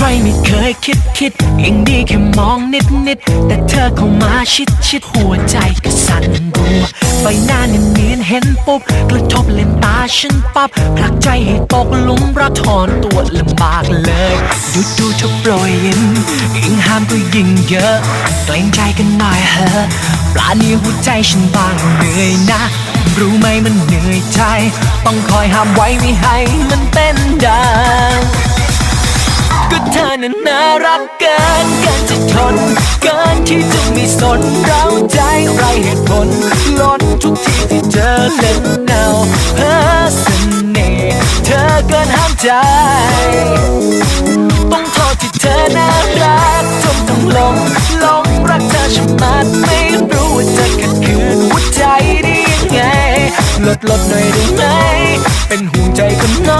ครไม่เคยคิดคิดยังดีแค่มองนิดนิดแต่เธอเข้ามาชิดชิดหัวใจก็สั่นรัวใบหน้าเนียนเนียนเห็นปุ๊บกระทบเลนตาฉันปั๊บผลักใจให้ตกลุมรักถอนตัวลำบากเลย ดูดูเธอโปรยยิ้มยิ่งห้ามก็ยิ่งเยอะเกรงใจกันหน่อยเถอะปลาเนียหัวใจฉันบางเหนื่อยนะ รู้ไหมมันเหนื่อยใจ ต้องคอยห้ามไว้ไม่ให้มันเต้นดัง นั้นน่ารักเกินเกินจะทน เกินที่จะมีสนเราใจไรเหตุผลล้นทุกทีที่เจอเล่นเงาเพ้อเสน่ห์เธอเกินห้ามใจ ต้องโทษที่เธอน่ารักจนต้องหลงหลงรักเธอฉันมาดไม่รู้ว่าจะขัดขืนหัวใจได้ยังไงลดลดหน่อยได้ไหม เป็นห่วงใจคนน้อ